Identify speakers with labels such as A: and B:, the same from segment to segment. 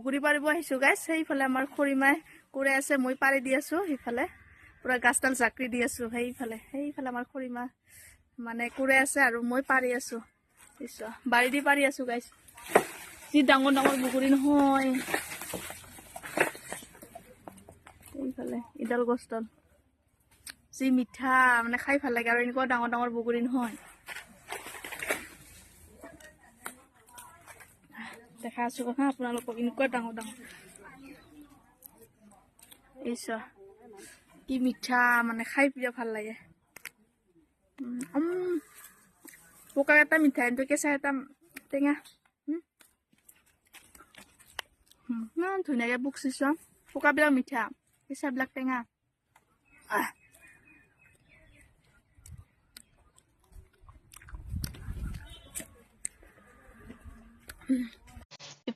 A: ঘূৰি পাৰিব আহিছোঁ গাইছ সেইফালে আমাৰ খুৰীমাই কোৰে আছে, মই পাৰি দি আছোঁ সেইফালে। পূৰা গাছডাল জাকৰি দি আছোঁ সেইফালে। সেইফালে আমাৰ খুৰীমা মানে কোৰে আছে আৰু মই পাৰি আছোঁ। বুজিছ বাৰী দি পাৰি আছোঁ গাইছ যি ডাঙৰ ডাঙৰ বগৰী নহয়। এইফালে ইডাল গছডাল। যি মিঠা মানে খাই ভালো লাগে আৰু এনেকুৱা ডাঙৰ ডাঙৰ বগৰী নহয়। দেখা আছো হা আপোনালোকক এনেকুৱা ডাঙৰ ডাঙৰ এইছ কি মিঠা মানে খাই বিৰাট ভাল লাগে উম, উম। পকা এটা মিঠা কিন্তু কেঁচা এটা টেঙা উম। উম, ইমান ধুনীয়াকৈ পকচিছ পকাবিলাক মিঠা কেঁচাবিলাক টেঙা আহ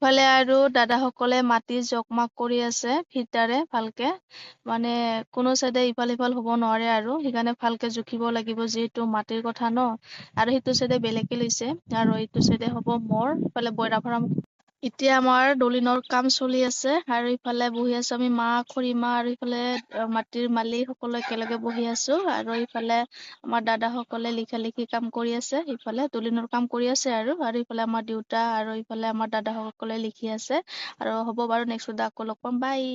A: ইফালে আৰু দাদাসকলে মাটি জকমাক কৰি আছে ফিটাৰে ভালকে। মানে কোনো চাইডে ইফাল সিফাল হ'ব নোৱাৰে আৰু সেইকাৰণে ভালকে জুখিব লাগিব যিহেতু মাটিৰ কথা ন। আৰু সেইটো চাইডে বেলেগকে লৈছে আৰু এইটো চাইডে হ'ব মোৰ ইফালে ব্ৰইলাৰ ফাৰ্ম এতিয়া আমাৰ দলিনৰ কাম চলি আছে আৰু ইফালে বহি আছো আমি মা খুৰীমা আৰু ইফালে মাটিৰ মালিক সকলো একেলগে বহি আছো আৰু ইফালে আমাৰ দাদাসকলে লিখা লিখি কাম কৰি আছে ইফালে দলিনৰ কাম কৰি আছে আৰু আৰু ইফালে আমাৰ দেউতা আৰু ইফালে আমাৰ দাদাসকলে লিখি আছে আৰু হ'ব বাৰু নেক্সট আকৌ লগ পাম বাই